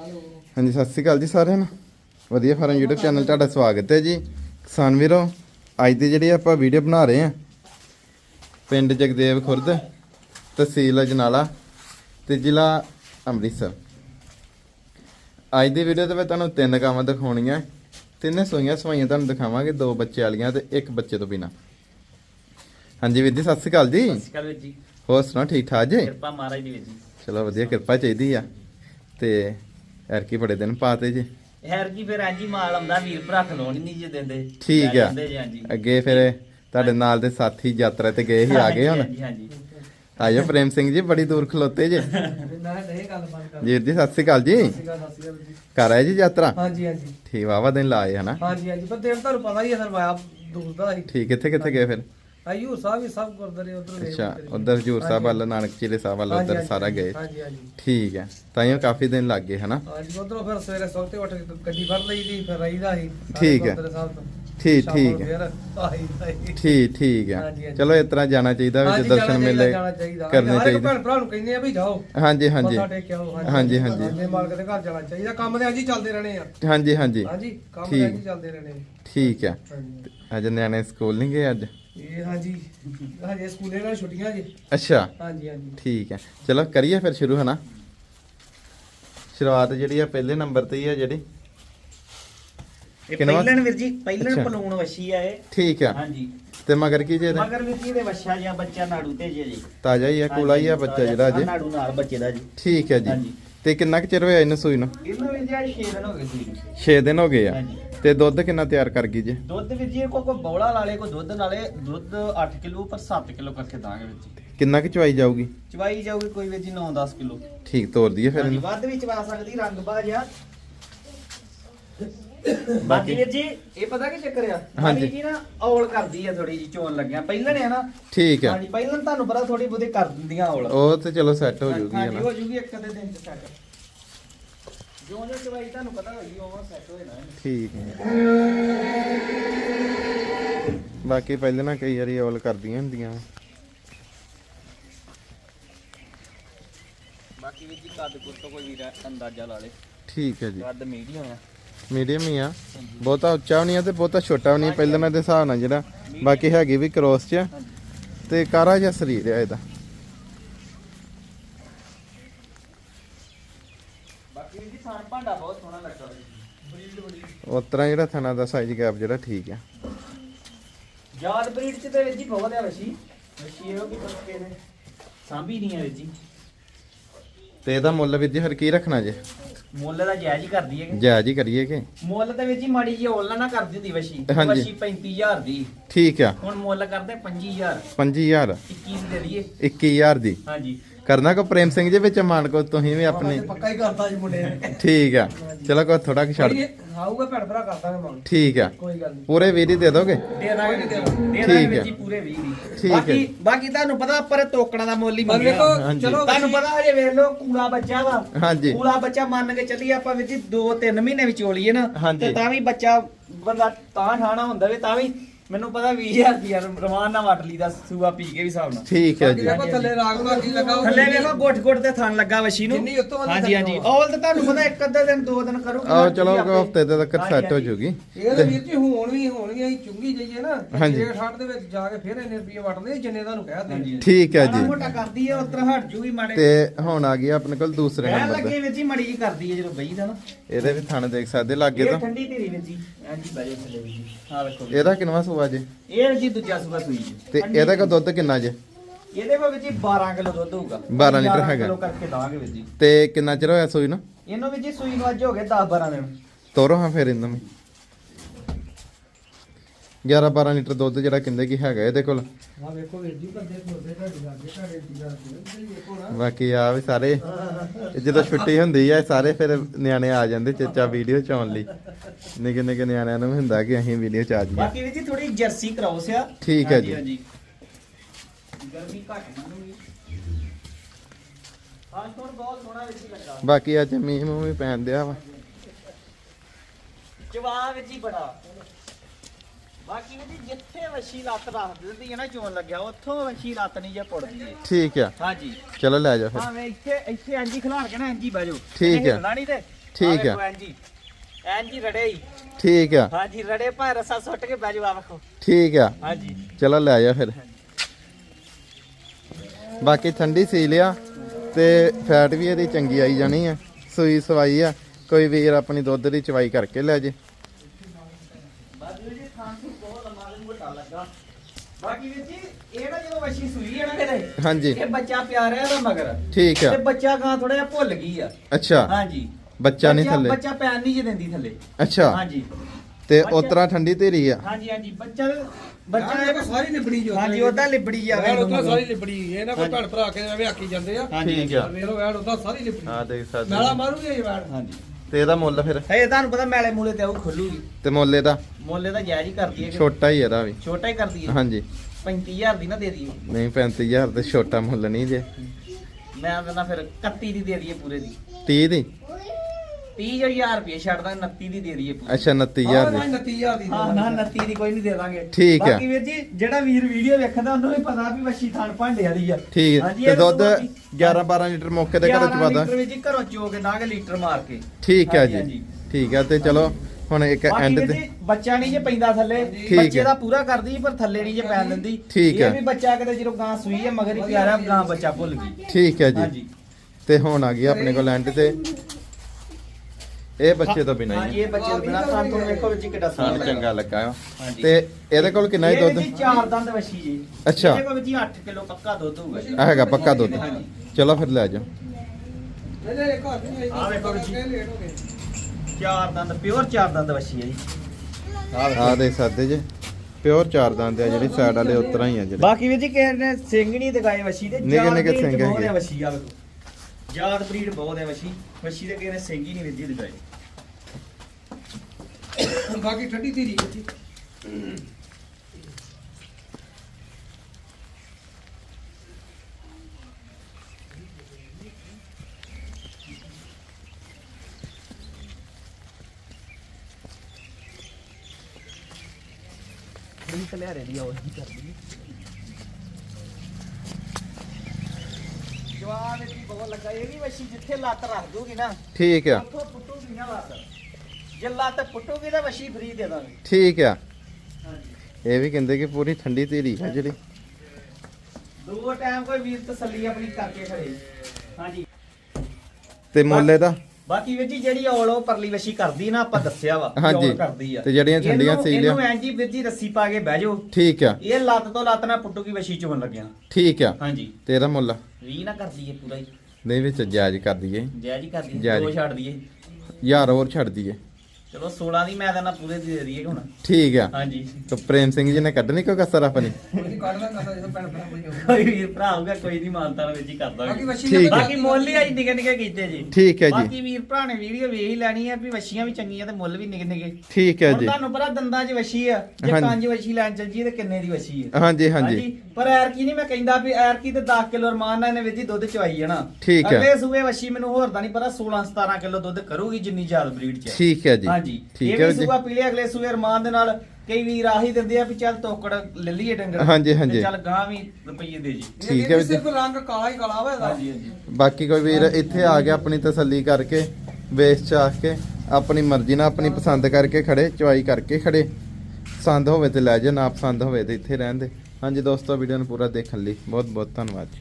ਹਾਂਜੀ ਸਤਿ ਸ਼੍ਰੀ ਅਕਾਲ ਜੀ ਸਾਰਿਆਂ ਨੂੰ। ਵਧੀਆ ਫਾਰਮ YouTube ਚੈਨਲ ਤੁਹਾਡਾ ਸਵਾਗਤ ਹੈ ਜੀ। ਕਿਸਾਨ ਵੀਰੋ ਅੱਜ ਦੀ ਜਿਹੜੀ ਆਪਾਂ ਵੀਡੀਓ ਬਣਾ ਰਹੇ ਹਾਂ ਪਿੰਡ ਜਗਦੇਵ ਖੁਰਦ ਤਹਿਸੀਲ ਅਜਨਾਲਾ ਤੇ ਜ਼ਿਲ੍ਹਾ ਅੰਮ੍ਰਿਤਸਰ। ਅੱਜ ਦੀ ਵੀਡੀਓ ਦੇ ਵਿੱਚ ਤੁਹਾਨੂੰ ਤਿੰਨ ਗਾਵਾਂ ਦਿਖਾਉਣੀਆਂ। ਤਿੰਨੇ ਸੋਈਆਂ ਸਵਾਈਆਂ ਤੁਹਾਨੂੰ ਦਿਖਾਵਾਂਗੇ ਦੋ ਬੱਚੇ ਵਾਲੀਆਂ ਤੇ ਇੱਕ ਬੱਚੇ ਤੋਂ ਬਿਨਾ। ਹਾਂਜੀ ਵੀਰ ਜੀ ਸਤਿ ਸ਼੍ਰੀ ਅਕਾਲ ਜੀ। ਸਤਿ ਸ਼੍ਰੀ ਅਕਾਲ ਵੀਰ ਜੀ। ਹੋਰ ਸੁਣਾਓ ਠੀਕ ਠਾਕ ਜੀ? ਕਿਰਪਾ ਮਹਾਰਾਜ ਦੀ ਵੀਰ ਜੀ। ਚਲੋ ਵਧੀਆ ਕਿਰਪਾ ਚਾਹੀਦੀ ਆ। ਤੇ ਯਾਰ ਕੀ ਬੜੇ ਦਿਨ ਪਾਤੇ ਜੀ। ਹੈਰ ਕੀ ਫਿਰ ਹਾਂਜੀ ਮਾਲ ਆਉਂਦਾ ਵੀਰ ਭਰਾ ਖਲੋਣ ਨਹੀਂ ਜੇ ਦਿੰਦੇ। ਠੀਕ ਆ। ਅੱਗੇ ਫਿਰ ਤੁਹਾਡੇ ਨਾਲ ਦੇ ਸਾਥੀ ਯਾਤਰਾ ਤੇ ਗਏ ਹੀ ਆ ਗਏ ਹੁਣ? ਹਾਂਜੀ ਹਾਂਜੀ ਆਇਓ ਪ੍ਰੇਮ ਸਿੰਘ ਜੀ ਬੜੀ ਦੂਰ ਖਲੋਤੇ ਜੇ। ਨਾ ਨਹੀਂ ਗੱਲ ਬੰਦ ਕਰ ਜੀ ਜੀ ਸਤਿ ਸ਼੍ਰੀ ਅਕਾਲ ਜੀ। ਸਤਿ ਸ਼੍ਰੀ ਅਕਾਲ, ਸਤਿ ਸ਼੍ਰੀ ਅਕਾਲ ਜੀ। ਘਰ ਆਏ ਜੀ ਯਾਤਰਾ? ਹਾਂਜੀ ਹਾਂਜੀ। ਠੀਕ ਵਾਵਾ ਦਿਨ ਲਾਏ ਹਨਾ? ਹਾਂਜੀ ਹਾਂਜੀ। ਪਰ ਦੇਵ ਤੁਹਾਨੂੰ ਪਤਾ ਹੀ ਹੈ ਸਰ ਦੂਰ ਦਾ ਠੀਕ ਕਿੱਥੇ ਕਿੱਥੇ ਗਏ ਫਿਰ? ਆਯੂ ਸਾਹਿਬ ਵੀ ਸਭ ਗੁਰਦੁਆਰੇ ਉਧਰ ਅੱਛਾ ਉਧਰ ਹਜੂਰ ਸਾਹਿਬ ਵੱਲ ਨਾਨਕ ਚੀਰੇ ਸਾਹਿਬ ਵੱਲ ਉਧਰ ਸਾਰਾ ਗਏ। ਹਾਂਜੀ ਹਾਂਜੀ। ਠੀਕ ਹੈ ਤਾਈਓ ਕਾਫੀ ਦਿਨ ਲੱਗ ਗਏ ਹਨਾ? ਹਾਂਜੀ ਉਧਰੋਂ ਫਿਰ ਸਵੇਰੇ ਸੌਤੇ ਉੱਠ ਕੇ ਗੱਡੀ ਫੜ ਲਈ ਦੀ ਫਿਰ ਰਹੀਦਾ ਸੀ ਠੀਕ ਹੈ। ਤੋਂ। ਠੀਕ ਠੀਕ ਹੈ। ਠੀਕ ਠੀਕ ਹੈ। ਚਲੋ ਇਸ ਤਰ੍ਹਾਂ ਜਾਣਾ ਚਾਹੀਦਾ ਵਿੱਚ ਦਰਸ਼ਨ ਮੇਲੇ। ਕਰਨੇ ਚਾਹੀਦੇ। ਭੈਣ ਭਰਾ ਨੂੰ ਕਹਿੰਦੇ ਆ ਵੀ ਜਾਓ। ਹਾਂਜੀ ਹਾਂਜੀ। ਹਾਂਜੀ, ਹਾਂਜੀ। ਆਪਣੇ ਮਾਲਕ ਦੇ ਘਰ ਜਾਣਾ ਚਾਹੀਦਾ। ਕੰਮ ਦੇ ਹਾਂਜੀ ਚੱਲਦੇ ਰਹਿਣੇ ਆ। ਹਾਂਜੀ ਹਾਂਜੀ। ਹਾਂਜੀ ਕੰਮ। ਦੇ ਹਾਂਜੀ ਚੱਲਦੇ ਰਹਿਣੇ। ਠੀਕ ਹੈ। ਅੱਜ ਨਿਆਣੇ ਸਕੂਲ ਨਹੀਂ ਗਏ ਅੱਜ? ਇਹ ਹਾਂਜੀ ਹਜੇ ਸਕੂਲੇ ਨਾਲ ਛੁੱਟੀਆਂ ਜੀ। ਅੱਛਾ। ਹਾਂਜੀ ਹਾਂਜੀ। ਠੀਕ ਹੈ। ਚਲੋ ਕਰੀਏ ਫਿਰ ਸ਼ੁਰੂ ਹਨਾ? ਸ਼ੁਰੂਆਤ ਜਿਹੜੀ ਆ ਪਹਿਲੇ ਨੰਬਰ ਤੇ ਹੀ ਆ ਜਿਹੜੀ। ਇਹ ਕਿਨਵਾਂ? ਪਹਿਲਣ ਵੀਰ ਜੀ ਪਹਿਲਣ ਅੱਛਾ। ਪਲੂਣ ਵਸ਼ੀ ਆ ਇਹ। ਠੀਕ ਆ। ਹਾਂਜੀ। ਤੇ ਮਗਰ ਕੀ ਜੇ? ਮਗਰ ਵੀਰ ਜੀ ਦੇ ਵਸ਼ਾ ਜਾਂ ਬੱਚਾ ਨਾੜੂ ਤੇ ਜੇ ਜੀ। ਤਾਜ਼ਾ ਹੀ ਆ ਕੋਲਾ ਹੀ ਆ ਬੱਚਾ ਜਿਹੜਾ ਅਜੇ ਨਾੜੂ ਨਾਲ ਬੱਚੇ ਦਾ ਜੀ। ਠੀਕ ਹੈ ਜੀ। ਹਾਂਜੀ। ਤੇ ਕਿੰਨਾ ਕੁ ਚਿਰ ਹੋਇਆ ਇਹਨੂੰ ਸੂਈ ਨੂੰ? ਇਹਨੂੰ ਵੀਰ ਜੀ ਅੱਜ 6 ਦਿਨ ਹੋ ਗਏ ਸੀ 6 ਦਿਨ ਹੋ ਗਏ ਆ। ਹਾਂਜੀ। ਤੇ ਦੁੱਧ ਕਿੰਨਾ ਤਿਆਰ ਕਰ ਗਈ ਜੇ? ਦੁੱਧ ਵੀਰ ਜੀ ਕੋ ਕੋ ਬੌਲਾ ਲਾਲੇ ਕੋ ਦੁੱਧ ਨਾਲੇ ਦੁੱਧ 8 ਕਿਲੋ ਪਰ 7 ਕਿਲੋ ਕਰਕੇ ਦਾਂਗੇ ਜੀ। ਕਿੰਨਾ ਕੁ ਚਵਾਈ ਜਾਊਗੀ? ਚਵਾਈ ਜਾਊਗੀ ਕੋਈ ਵੀਰ ਜੀ 9-10 ਕਿਲੋ। ਠੀਕ ਤੋਰ ਦਈਏ ਫਿਰ ਹਾਂਜੀ ਇਹਨੂੰ। ਵੱਧ ਵਿੱਚ ਵਾ ਸਕਦੀ ਰੰਗ ਬਾਜ ਆ। ਬਾਕੀ ਵੀਰ ਜੀ ਇਹ ਪਤਾ ਕੀ ਚੱਕਰ ਆ? ਹਾਂਜੀ। ਜੀ ਨਾ ਔਲ ਕਰਦੀ ਆ ਥੋੜੀ ਜੀ ਚੋਣ ਲੱਗਿਆ। ਪਹਿਲਾਂ ਨੇ ਨਾ ਠੀਕ ਆ। ਹਾਂਜੀ ਪਹਿਲਾਂ ਤੁਹਾਨੂੰ ਪਤਾ ਥੋੜੀ ਬਹੁਤੀ ਕਰ ਦਿੰਦੀਆਂ ਔਲ। ਉਹ ਤੇ ਚਲੋ ਸੈੱਟ ਹੋ ਜਾਊਗੀ ਹਾਂਜੀ ਹਨਾ। ਹੋ ਜੂਗੀ ਇੱਕ ਅੱਧੇ ਦਿਨ ਚ ਸੈੱਟ ਜੋ ਜੋ ਚਵਾਈ ਤੁਹਾਨੂੰ ਪਤਾ ਹੋਈ ਉਹ ਸੈੱਟ ਹੋ ਜਾਣਾ ਇਹਨੇ। ਠੀਕ ਹੈ। ਬਾਕੀ ਪਹਿਲੇ ਨਾ ਕਈ ਵਾਰੀ ਔਲ ਕਰਦੀਆਂ ਹੁੰਦੀਆਂ। ਬਾਕੀ ਵੀਰ ਜੀ ਕੱਦ ਕੁੱਦ ਤੋਂ ਕੋਈ ਵੀਰ ਅੰਦਾਜ਼ਾ ਲਾ ਲੇ। ਠੀਕ ਹੈ ਜੀ। ਕੱਦ ਮੀਡੀਅਮ ਆ। ਮੀਡੀਅਮ ਹੀ ਆ। ਬਹੁਤਾ ਉੱਚਾ ਵੀ ਨਹੀਂ ਆ ਤੇ ਬਹੁਤਾ ਛੋਟਾ ਵੀ ਨਹੀਂ। ਪਹਿਲਾਂ ਦੇ ਹਿਸਾਬ ਨਾਲ ਜਿਹੜਾ ਬਾਕੀ ਹੈਗੀ ਵੀ ਕ੍ਰੋਸ ਚ ਆ। ਤੇ ਕਾਰਾ ਜਿਹਾ ਸਰੀਰ ਆ ਇਹਦਾ ਬਾਕੀ ਵੀਰ ਜੀ ਸਾਨ ਭਾਂਡਾ ਬਹੁਤ ਸੋਹਣਾ ਲੱਗਾ ਬਰੀਡ ਬੜੀ ਉਸ ਤਰ੍ਹਾਂ ਜਿਹੜਾ ਥਣਾ ਦਾ ਸਾਈਜ਼ ਗੈਪ ਜਿਹੜਾ ਠੀਕ ਆ। ਯਾਦ ਬਰੀਡ ਚ ਤੇ ਜੀ ਬਹੁਤ ਆ ਵਸ਼ੀ। ਵਸ਼ੀ ਇਹੋ ਕਿ ਪੱਕੇ ਨੇ। ਸਾਂਭੀ ਨਹੀਂ ਆ ਜੀ। ਤੇ ਇਹਦਾ ਮੁੱਲ ਵੀਰ ਜੀ ਫਿਰ ਕੀ ਰੱਖਣਾ ਜੇ? ਮੁੱਲ ਦਾ ਜਾਇਜ਼ ਹੀ ਕਰਦੀ ਹੈ ਜਾਇਜ਼ ਹੀ ਕਰੀਏ ਕਿ? ਮੁੱਲ ਤੇ ਜੀ ਮਾੜੀ ਜੀ ਔਲਾ ਨਾ ਕਰਦੀ ਹੁੰਦੀ ਵਸ਼ੀ। ਹਾਂਜੀ। ਵਸ਼ੀ 35000 ਦੀ। ਠੀਕ ਆ। ਹੁਣ ਮੁੱਲ ਕਰਦੇ 25000 25000 21 ਦੇ ਦਈਏ। 21000 ਦੀ। ਹਾਂਜੀ। ਕਰਨਾ ਕੋ ਪ੍ਰੇਮ ਸਿੰਘ ਜੀ ਵਿੱਚ ਮਾਨ ਕੋ ਤੁਸੀਂ ਵੀ ਆਪਣੇ। ਪੱਕਾ ਹੀ ਕਰਦਾ ਜੀ ਮੁੰਡੇ ਨੇ। ਠੀਕ ਆ। ਚਲੋ ਕੋ ਥੋੜਾ ਕਿ ਛੱਡ। ਆਊਗਾ ਭੈਣ ਭਰਾ ਕਰਦਾ ਮੈਂ ਮੰਗ ਠੀਕ ਆ। ਕੋਈ ਗੱਲ ਨਹੀਂ। ਪੂਰੇ ਵੀਰ ਹੀ ਦੇ ਦੋਗੇ? ਦੇ ਦਾਂਗੇ ਦੇ ਦਾਂਗੇ। ਠੀਕ ਵੀਰ ਹੈ। ਜੀ ਪੂਰੇ 20 ਦੀ। ਠੀਕ ਹੈ। ਬਾਕੀ ਬਾਕੀ ਤੁਹਾਨੂੰ ਪਤਾ ਪਰ ਤੋਕਣਾ ਦਾ ਮੁੱਲ ਹੀ ਮੰਗਿਆ। ਚਲੋ ਤੁਹਾਨੂੰ ਪਤਾ ਹਜੇ ਵੇਖ ਲਓ ਕੂੜਾ ਬੱਚਾ ਵਾ। ਹਾਂਜੀ। ਕੂੜਾ ਬੱਚਾ ਮੰਨ ਕੇ ਚੱਲੀਏ ਆਪਾਂ ਵੀਰ ਜੀ 2-3 ਮਹੀਨੇ ਵਿੱਚ ਚੋਲੀਏ ਨਾ। ਤੇ ਤਾਂ ਵੀ ਬੱਚਾ ਬੰਦਾ ਤਾਂ ਠਾਣਾ ਹੁੰਦਾ ਵੇ ਤਾਂ ਵੀ ਮੈਨੂੰ ਪਤਾ 20000 ਰੁਪਿਆ ਰਮਾਨ ਨਾਲ ਵਟ ਲਈਦਾ ਸੂਆ ਪੀ ਕੇ ਵੀ ਹਿਸਾਬ ਨਾਲ। ਠੀਕ ਹੈ ਜੀ। ਦੇਖੋ ਥੱਲੇ ਰਾਗ ਬਾਗੀ ਲੱਗਾ ਉਹ ਥੱਲੇ ਵੇਖੋ ਗੋਟ ਗੋਟ ਤੇ ਥਣ ਲੱਗਾ ਵਸ਼ੀ ਨੂੰ ਜਿੰਨੀ ਉੱਤੋਂ ਵਾਲੀ ਹਾਂਜੀ ਹਾਂਜੀ। ਔਲ ਤੇ ਤੁਹਾਨੂੰ ਪਤਾ ਇੱਕ ਅੱਧੇ ਦਿਨ ਦੋ ਦਿਨ ਕਰੂਗੀ ਆਹ ਬਾਕੀ ਚਲੋ ਹਫ਼ਤੇ ਦੇ ਤੱਕ ਸੈੱਟ ਹੋ। ਜੂਗੀ। ਇਹ ਤਾਂ ਵੀਰ ਜੀ ਹੋਣ ਵੀ ਹੋਣਗੇ ਅਸੀਂ ਚੁੰਗੀ ਜਾਈਏ ਨਾ ਹਾਂਜੀ। 6 ਦੇ ਵਿੱਚ ਜਾ ਕੇ ਫਿਰ ਇੰਨੇ ਰੁਪਏ ਵਟਦੇ ਜਿੰਨੇ ਤੁਹਾਨੂੰ ਕਹਿ ਦਿੰਦੇ। ਠੀਕ ਹੈ ਜੀ। ਮੋਟਾ ਕਰਦੀ ਹੈ ਉਤਰ ਹਟ ਜੂਗੀ ਮਾੜੇ ਤੇ ਹੁਣ ਆ ਗਿਆ ਆਪਣੇ ਕੋਲ ਦੂਸਰੇ ਨੰਬਰ ਲੱਗੇ ਤੇ ਵਿੱਚ ਹੀ ਮੜੀ ਜੀ ਕਰਦੀ ਹੈ ਜਦੋਂ ਬਈ ਦਾ ਨਾ। ਇਹਦੇ ਵੀ ਥਣ ਦੇਖ ਸਕਦੇ ਲਾਗੇ ਇਹ ਤਾਂ। ਠੰਡੀ ਧੀਰੀ ਵਿੱਚ ਜੀ। ਹਾਂਜੀ ਬਾਜੋ ਥੱਲੇ ਵੀ ਜੀ। ਹਾਂ ਵੇਖੋ ਜੀ। ਇਹਦਾ ਕਿੰਨਵਾ ਸੂਆ ਜੇ? ਇਹ ਜੀ ਦੂਜਾ ਸੂਆ ਸੂਈ ਜੀ ਤੇ ਇਹਦਾ ਕੋ। ਦੁੱਧ ਕਿੰਨਾ ਜੇ? ਇਹਦੇ ਕੋਲ ਵਿੱਚ ਜੀ 12 ਕਿਲੋ ਦੁੱਧ ਹੋਊਗਾ। 12 ਲੀਟਰ ਹੈਗਾ। ਕਿਲੋ ਕਰਕੇ ਦਾਂਗੇ ਵਿੱਚ ਜੀ। ਤੇ ਕਿੰਨਾ ਚਿਰ ਹੋਇਆ ਸੂਈ ਨੂੰ? ਇਹਨੂੰ ਵਿੱਚ ਜੀ ਸੂਈ ਨੂੰ ਅੱਜ ਹੋ ਗਏ 10 12 ਦਿਨ। ਤੋਰੋ ਹਾਂ ਫਿਰ ਇਹਨੂੰ। ਵੀ 11 12 ਲੀਟਰ ਦੁੱਧ ਜਿਹੜਾ ਕਹਿੰਦੇ ਕੀ ਹੈਗਾ ਇਹਦੇ ਕੋਲ। ਆ ਵੇਖੋ ਵੀਰ ਜੀ ਬੰਦੇ ਖੋਦੇ ਤੁਹਾਡੀ ਲੱਗੇ ਤੁਹਾਡੇ ਇੰਤਜ਼ਾਰ ਕਰਦੇ ਵੇਖੋ ਨਾ। ਬਾਕੀ ਆ ਵੀ ਸਾਰੇ ਜਦੋਂ ਛੁੱਟੀ ਹੁੰਦੀ ਆ ਸਾਰੇ ਫਿਰ ਨਿਆਣੇ ਆ ਜਾਂਦੇ ਚੇਚਾ ਵੀਡੀਓ ਚ ਆਉਣ ਲਈ। ਨਿੱਕੇ ਨਿੱਕੇ ਨਿਆਣਿਆਂ ਨੂੰ ਹੁੰਦਾ ਕਿ ਅਸੀਂ ਵੀਡੀਓ ਚ ਆ ਜਾਈਏ। ਬਾਕੀ ਵਿੱਚ ਜੀ ਥੋੜੀ ਜਰਸੀ ਕਰਾਉਸ ਆ ਠੀਕ ਹੈ ਹਾਂਜੀ, ਜੀ। ਹਾਂਜੀ ਗਰਮੀ ਘੱਟ ਮੰਨੂਗੀ ਹਾਂ ਹੁਣ ਬਹੁਤ ਸੋਹਣਾ ਵਿੱਚ ਹੀ ਲੱਗਾ। ਬਾਕੀ ਅੱਜ ਮੀਂਹ ਮੂੰਹ ਵੀ ਪੈਣ ਦਿਆ ਵਾ। ਜਵਾਬ ਹੀ ਬੜਾ। ਬਾਕੀ ਵੀ ਜੀ ਜਿੱਥੇ ਵਸ਼ੀ ਲੱਤ ਰੱਖ ਦਿੰਦੀ ਹੈ ਨਾ ਚੋਣ ਲੱਗਿਆ ਉੱਥੋਂ ਵਸ਼ੀ ਲੱਤ ਨਹੀਂ ਜੇ ਪੁੱਟਦੀ ਹੈ ਠੀਕ ਆ। ਹਾਂਜੀ। ਚਲੋ ਲੈ ਜਾ ਫਿਰ। ਭਾਵੇਂ ਇੱਥੇ ਇੱਥੇ ਇੰਜੀ ਖਿਲਾਰ ਕੇ ਨਾ ਇੰਜੀ ਬਾਜੋ ਠੀਕ ਹੈ। ਨਹੀਂ ਤੇ। ਠੀਕ ਆ। ਹਾਂਜੀ ਐਨ ਜੀ ਰੜੇ ਹੀ। ਠੀਕ ਆ। ਹਾਂਜੀ ਰੜੇ ਭਾਵੇਂ ਰਸਾ ਸੁੱਟ ਕੇ ਬਹਿ ਜਾਓ ਆ ਵੇਖੋ ਠੀਕ ਆ। ਹਾਂਜੀ। ਚਲੋ ਲੈ ਜਾ ਫਿਰ। ਬਾਕੀ ਠੰਡੀ ਸੀ ਲਿਆ ਤੇ ਫੈਟ ਵੀ ਇਹਦੀ ਚੰਗੀ ਆਈ ਜਾਣੀ ਆ। ਸੂਈ ਸਵਾਈ ਆ। ਕੋਈ ਵੀਰ ਆਪਣੀ ਦੁੱਧ ਦੀ ਚਵਾਈ ਕਰਕੇ ਲੈ ਜੇ। ਬਾਕੀ ਜੀ ਖਾਣ ਨੂੰ ਬਹੁਤ ਲੰਮਾ ਦਿਨ ਮੋਟਾ ਲੱਗਾ। ਬਾਕੀ ਵੀਰ ਜੀ ਇਹ ਨਾ ਜਦੋਂ ਵਸ਼ੀ ਸੂਈ ਹੈ ਨਾ ਕਿਤੇ ਹਾਂਜੀ। ਇਹ ਬੱਚਾ ਪਿਆਰ ਹੈ ਇਹਦਾ ਮਗਰ। ਠੀਕ ਆ। ਤੇ ਬੱਚਾ ਗਾਂ ਥੋੜਾ ਜਿਹਾ ਭੁੱਲ ਗਈ ਆ। ਅੱਛਾ। ਹਾਂਜੀ। ਬੱਚਾ ਨਹੀਂ ਥੱਲੇ? ਬੱਚਾ ਪੈਨ ਨਹੀਂ ਜੇ ਦਿੰਦੀ ਥੱਲੇ। ਅੱਛਾ। ਹਾਂਜੀ। ਤੇ ਬੱਚਾ- ਉਤਰਾ ਠੰਡੀ ਧੀਰੀ ਆ? ਹਾਂਜੀ ਹਾਂਜੀ। ਬੱਚਾ ਬੱਚਾ ਬੱਚਾ ਇਹ ਸਾਰੀ ਲਿਬੜੀ ਜੋ ਹਾਂਜੀ ਉਹਦਾ ਲਿਬੜੀ ਆ। ਵੈਣ ਉਦਾਂ ਸਾਰੀ ਲਿਬੜੀ। ਇਹ ਨਾ ਕੋਈ ਭੜ ਭਰਾ ਕੇ ਐਵੇਂ ਆਕੀ ਜਾਂਦੇ ਆ। ਠੀਕ ਆ। ਵੇਖ ਲੋ ਵੈਣ ਉਦਾਂ ਸਾਰੀ ਲਿਬੜੀ। ਆ ਦੇਖ ਸਕਦੇ ਨਾਲਾ ਜੀ। ਮਾਰੂਗੀ ਇਹ ਵੈਣ ਹਾਂਜੀ। ਤੇ ਇਹਦਾ ਮੁੱਲ ਫਿਰ? ਹੇ ਤੁਹਾਨੂੰ ਪਤਾ ਮੈਲੇ ਮੂਲੇ ਤੇ ਉਹ ਖੁੱਲੂਗੀ। ਤੇ ਮੁੱਲ ਇਹਦਾ? ਮੁੱਲੇ ਤਾਂ ਜਾਇਜ਼ ਹੀ ਕਰਦੀ ਹੈ ਛੋਟਾ ਹੀ ਇਹਦਾ ਵੀ। ਛੋਟਾ ਹੀ ਕਰਦੀ ਹੈ। ਹਾਂਜੀ। 35000 ਦੀ ਨਾ ਦੇ ਦਈਏ। ਨਹੀਂ 35000 ਤੇ ਛੋਟਾ ਮੁੱਲ ਨਹੀਂ ਜੇ। ਮੈਂ ਕਹਿੰਦਾ ਫਿਰ 31 ਦੀ ਦੇ ਦਈਏ ਪੂਰੇ ਦੀ। 30 ਦੀ? 30000 ਰੁਪਏ ਛੱਡਦਾ 29 ਦੀ ਦੇ ਦਈਏ ਪੂਰੀ। ਅੱਛਾ 29000 ਦੀ। 29000 ਦੀ ਹਾਂ ਨਾ 29 ਦੀ ਕੋਈ ਨਹੀਂ ਦੇ ਦਾਂਗੇ। ਠੀਕ ਹੈ। ਬਾਕੀ ਵੀਰ ਜੀ ਜਿਹੜਾ ਵੀਰ ਵੀਡੀਓ ਵੇਖਦਾ ਉਹਨੂੰ ਵੀ ਪਤਾ ਵੀ ਵੱਛੀ ਥਾਣ ਭਾਂਡੇ ਵਾਲੀ ਆ। ਠੀਕ। ਹੈ ਹਾਂਜੀ, ਤੇ ਇਹ ਦੁੱਧ ਦੱਸੋ ਬਾਕੀ। 11 12 ਲੀਟਰ ਮੌਕੇ ਤੇ ਘਰੋਂ 11 ਚਵਾਦਾ ਲੀਟਰ ਵਿੱਚ ਹੀ ਘਰੋਂ ਚੋ ਕੇ ਨਾ ਕੇ ਲੀਟਰ ਮਾਰ ਕੇ। ਠੀਕ ਹੈ ਹਾਂਜੀ, ਜੀ। ਹਾਂਜੀ। ਠੀਕ ਹੈ ਤੇ ਚਲੋ ਹੁਣ ਇੱਕ ਐਂਡ ਤੇ ਬੱਚਾ ਨਹੀਂ ਜੇ ਪੈਂਦਾ ਥੱਲੇ ਬੱਚੇ। ਦਾ ਪੂਰਾ ਕਰਦੀ ਪਰ ਥੱਲੇ ਨਹੀਂ ਜੇ ਪੈਣ ਦਿੰਦੀ। ਇਹ ਵੀ ਬੱਚਾ ਕਿਤੇ ਜਦੋਂ ਗਾਂ ਸੂਈ ਹੈ ਮਗਰ ਹੀ ਪਿਆਰਾ ਗਾਂ ਬੱਚਾ ਭੁੱਲ ਗਈ। ਠੀਕ ਹੈ ਜੀ। ਤੇ ਹੁਣ ਆ ਗਈ ਆਪਣੇ ਕੋਲ ਐਂਡ ਤੇ। ਇਹ ਬੱਚੇ ਤੋਂ ਬਿਨਾਂ ਹਾਂਜੀ ਹੀ ਇਹ ਬੱਚੇ ਤੋਂ ਬਿਨਾ। ਸਾਨੂੰ ਤੁਹਾਨੂੰ ਵੇਖੋ ਵਿੱਚ ਕਿੱਡਾ ਸਾਨ ਸਾਨ ਚੰਗਾ ਲੱਗਾ ਆ ਹਾਂਜੀ। ਤੇ ਇਹਦੇ ਕੋਲ ਕਿੰਨਾ ਹੀ ਇਹ ਦੁੱਧ? ਵੀ ਚਾਰ ਦੰਦ ਵਸ਼ੀ ਜੀ। ਅੱਛਾ। ਇਹਦੇ ਕੋਲ ਜੀ 8 ਕਿਲੋ ਪੱਕਾ ਦੁੱਧ ਹੋਊਗਾ ਜੀ। ਆ ਹੈਗਾ ਪੱਕਾ ਦੁੱਧ। ਹਾਂਜੀ। ਚਲੋ ਫਿਰ ਲੈ ਜਾਓ। ਨਹੀਂ ਨਹੀਂ ਇੱਕ ਹੱਥ ਨਹੀਂ ਆਹ ਵੇਖੋ ਜੀ। ਹੋ ਚਾਰ ਦੰਦ ਪਿਓਰ ਚਾਰ ਦੰਦ ਵਸ਼ੀ ਹੈ ਜੀ। ਆ ਦੇ ਸਾਦੇ ਜੇ। ਪਿਓਰ ਚਾਰ ਦੰਦ ਆ ਜਿਹੜੀ ਸਾਈਡ ਵਾਲੇ ਉਤਰਾ ਹੀ ਆ ਜਿਹੜੇ। ਬਾਕੀ ਵੀ ਜੀ ਕਿਸੇ ਨੇ ਸਿੰਘ ਨਹੀਂ ਦਿਖਾਏ ਵਸ਼ੀ ਦੇ ਨਿੱਕੇ ਜਾਤ ਨਿੱਕੇ breed ਸਿੰਘ ਬਹੁਤ ਹੈਗੇ। ਹੈ ਵਸ਼ੀ ਆ ਵੇਖੋ। ਜਾਤ ਬਰੀਡ ਬਹੁਤ ਹੈ ਵਸ਼ੀ ਵਸ਼ੀ ਦੇ ਕਿਸੇ ਨੇ ਸਿੰਘ ਹੀ ਨਹੀਂ ਵਿੱਜੀ ਦਿਖਾਏ। ਬਾਕੀ ਠੰਡੀ ਧੀਰੀ ਹੈ ਜੀ ਬੜੀ ਕਲਿਆਰੇ ਦੀ ਆਵਾਜ਼ ਹੀ ਕਰਦੀ ਜਵਾਨ ਦੀ ਬਹੁਤ ਲੱਗਾ ਇਹ ਵੀ ਵਸ਼ੀ ਜਿੱਥੇ ਲੱਤ ਰੱਖ ਦੂਗੀ ਨਾ ਠੀਕ ਆ। ਉੱਥੋਂ ਪੁੱਟੂਗੀ ਨਾ ਲੱਤ। ਜੇ ਲੱਤ ਪੁੱਟੂਗੀ ਤਾਂ ਵਸ਼ੀ ਫਰੀ ਦੇ ਦਾਂਗੇ। ਠੀਕ ਆ। ਹਾਂਜੀ। ਇਹ ਵੀ ਕਹਿੰਦੇ ਕਿ ਪੂਰੀ ਠੰਡੀ ਧੀਰੀ ਆ ਜਿਹੜੀ। ਦੋ ਟਾਈਮ ਕੋਈ ਵੀਰ ਤਸੱਲੀ ਆਪਣੀ ਕਰਕੇ ਖੜੇ। ਹਾਂਜੀ। ਤੇ ਮੁੱਲ ਇਹਦਾ? ਬਾਕੀ ਵੀਰ ਜੀ ਜਿਹੜੀ ਔਲ ਉਹ ਪਰਲੀ ਵਸ਼ੀ ਕਰਦੀ ਨਾ ਆਪਾਂ ਦੱਸਿਆ ਵਾ ਕਿ ਹਾਂਜੀ। ਔਲ ਕਰਦੀ ਆ। ਤੇ ਜਿਹੜੀਆਂ ਠੰਡੀਆਂ ਇਹਨੂੰ- ਸੀ ਲਿਆ। ਇਹਨੂੰ ਐਂ ਜੀ ਵੀਰ ਜੀ ਰੱਸੀ ਪਾ ਕੇ ਬਹਿ ਜਾਓ। ਠੀਕ ਆ। ਇਹ ਲੱਤ ਤੋਂ ਲੱਤ ਨਾ ਪੁੱਟੂਗੀ ਵਸ਼ੀ ਚੁਣ ਲੱਗਿਆ। ਠੀਕ ਆ। ਹਾਂਜੀ। ਤੇ ਇਹਦਾ ਮੁੱਲ? ਵੀ ਨਾ ਕਰਦੀ ਏ ਪੂਰਾ ਹੀ। ਨਹੀਂ ਵਿੱਚ ਜਾਇਜ਼ ਕਰ ਦਈਏ। ਜਾਇਜ਼ ਹੀ ਕਰਦੀ ਏ, ਜਾਇਜ਼। ਦੋ ਛੱਡ ਦਈਏ। ਯਾਰ ਹੋਰ ਛੱਡ ਦਈਏ। ਚਲੋ 16 ਦੀ ਮੈਂ ਤਾਂ ਪੂਰੇ ਦੀ ਦੇ ਦਈਏ ਹੁਣ। ਠੀਕ ਆ। ਹਾਂਜੀ। ਤੇ ਪ੍ਰੇਮ ਸਿੰਘ ਜੀ ਨੇ ਕੱਢਣੀ ਕੋਈ ਕਸਰ ਆਪਣੀ? ਕੋਈ ਕੱਢਦਾ ਕਰਦਾ ਜਦੋਂ ਪੈਣ ਪੈਣ ਹੋਈ ਹੋਵੇ ਕੋਈ ਵੀਰ ਭਰਾ ਹੋਊਗਾ ਕੋਈ ਨਹੀਂ ਮਾਨਤਾ ਨਾਲ ਵਿੱਚ ਹੀ ਕਰ ਬਾਕੀ ਦਾਂਗੇ ਵਸ਼ੀ ਠੀਕ ਹੈ। ਬਾਕੀ ਮੁੱਲ ਹੀ ਅੱਜ ਨਿੱਕੇ ਨਿੱਕੇ ਕੀਤੇ ਜੀ। ਠੀਕ ਹੈ ਜੀ। ਬਾਕੀ ਵੀਰ ਭਰਾ ਨੇ ਵੀਡੀਓ ਵੇਖ ਹੀ ਲੈਣੀ ਆ ਵੀ ਵਸ਼ੀਆਂ ਵੀ ਚੰਗੀਆਂ ਤੇ ਮੁੱਲ ਵੀ ਨਿੱਕੇ ਨਿੱਕੇ ਠੀਕ ਹੈ ਹੁਣ ਜੀ। ਤੁਹਾਨੂੰ ਪਤਾ ਦੰਦਾਂ 'ਚ ਵਸ਼ੀ ਆ ਜੇ ਹਾਂਜੀ। ਪੰਜ ਵਸ਼ੀ ਲੈਣ ਚੱਲ ਜੀ ਤੇ ਕਿੰਨੇ ਦੀ ਵਸ਼ੀ ਆ। ਹਾਂਜੀ ਹਾਂਜੀ। ਪਰ ਐਰਕੀ ਨਹੀਂ ਮੈਂ ਕਹਿੰਦਾ ਵੀ ਐਰਕੀ ਤੇ 10 ਕਿਲੋ ਰਮਾਨ ਨਾਲ ਇਹਨੇ ਵਿੱਚ ਹੀ ਦੁੱਧ ਚਵਾਈ ਜਾਣਾ। ਠੀਕ ਹੈ। ਅਗਲੇ ਸੂਏ ਵਸ਼ੀ ਮੈਨੂੰ ਹੋਰ ਦਾ ਨਹੀਂ ਪਤਾ 16 17 ਕਿਲੋ ਦੁੱਧ ਕਰੂਗੀ ਜਿੰਨੀ ਜਾਲ ਬਰੀਡ 'ਚ ਹੈ। ਠੀਕ ਹੈ ਜੀ। ਹਾਂਜੀ। ਠੀਕ ਇਹ ਹੈ ਵੀ ਜੀ। ਸੂਆ ਪੀਲੇ ਅਗਲੇ ਸੂਏ ਰਮਾਨ ਦੇ ਨਾਲ ਕਈ ਵੀਰ ਆਹੀ ਦਿੰਦੇ ਆ ਵੀ ਚੱਲ ਤੋਕੜ ਲੈ ਲਈਏ ਡੰਗਰ। ਹਾਂਜੀ, ਹਾਂਜੀ। ਤੇ ਚੱਲ ਗਾਂ ਵੀ ਰੁਪਈਏ ਦੇ ਜੀ। ਠੀਕ ਹੈ ਜੀ। ਸਿਰਫ ਰੰਗ ਕਾਲਾ ਹੀ ਕਾਲਾ ਵਾ ਇਹਦਾ। ਹਾਂਜੀ ਹਾਂਜੀ। ਬਾਕੀ ਕੋਈ ਵੀਰ ਇੱਥੇ ਆ ਕੇ ਆਪਣੀ ਤਸੱਲੀ ਕਰਕੇ ਵੇਚ ਚਾਖ ਕੇ ਆਪਣੀ ਮਰਜ਼ੀ ਨਾਲ ਆਪਣੀ ਪਸੰਦ ਕਰਕੇ ਖੜੇ ਚੁਆਈ ਕਰਕੇ ਖੜੇ। ਪਸੰਦ ਹੋਵੇ ਤੇ ਲੈ ਜਾ ਨਾ ਪਸੰਦ ਹੋਵੇ ਤੇ ਇੱਥੇ ਰਹਿਣ ਦੇ। ਹਾਂਜੀ ਦੋਸਤੋ ਵੀਡੀਓ ਨੂੰ ਪੂਰਾ ਦੇਖਣ ਲਈ ਬਹੁਤ ਬਹੁਤ ਧੰਨਵਾਦ ਜੀ।